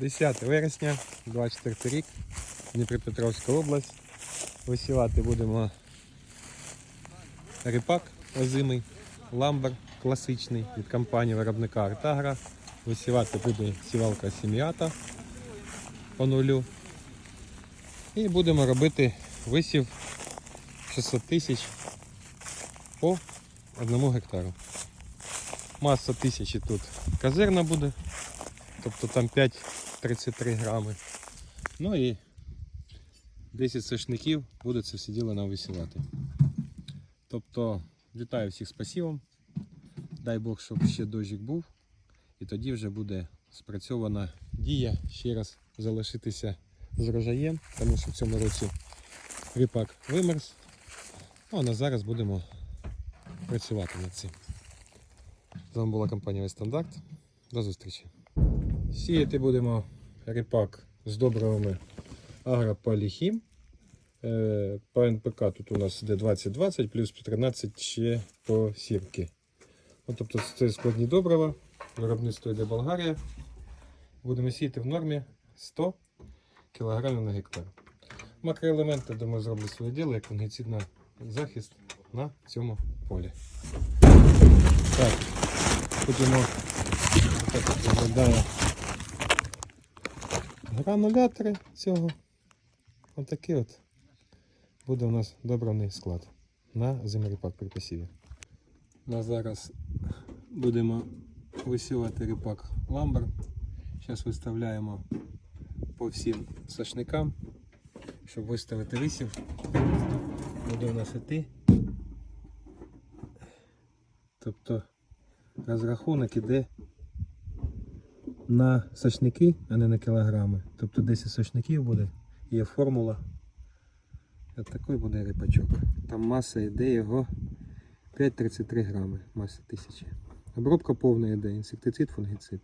10 вересня, 24 рік, Дніпропетровська область. Висівати будемо ріпак озимий, ламбер класичний від компанії виробника Артагра. Висівати буде сівалка сім'ята по нулю. І будемо робити висів 600 тисяч по одному гектару. Маса тисячі тут казирна буде, тобто там 5,33 грами. Ну і 10 сошників буде це все діло нам висівати. Тобто вітаю всіх з посівом. Дай Бог, щоб ще дощик був. І тоді вже буде спрацьована дія ще раз залишитися з врожаєм, тому що в цьому році ріпак вимерз. Ну, а на зараз будемо працювати над цим. З вами була компанія Вестандарт. До зустрічі. Сіяти будемо ріпак з добривами Агрополіхім. Е, По НПК тут у нас йде 20-20 плюс 13 ще по сірки. От, тобто це складні добрива. Виробництво йде Болгарія. Будемо сіяти в нормі 100 кг на гектар. Макроелементи, думаю, зроблять своє діло як фунгіцидний захист на цьому полі. Так, ходімо. Так виглядає гранулятори цього. Отакий от буде у нас добраний склад на землеріпак при посіві. На зараз будемо висівати ріпак ламбер. Зараз виставляємо по всім сошникам, щоб виставити висів. Буде у нас іти. Тобто розрахунок іде на сочники, а не на кілограми. Тобто 10 сочників буде, є формула. Ось такий буде рибачок. Там маса йде його 5,33 грами, маса тисячі. Обробка повна йде, інсектицид, фунгіцид.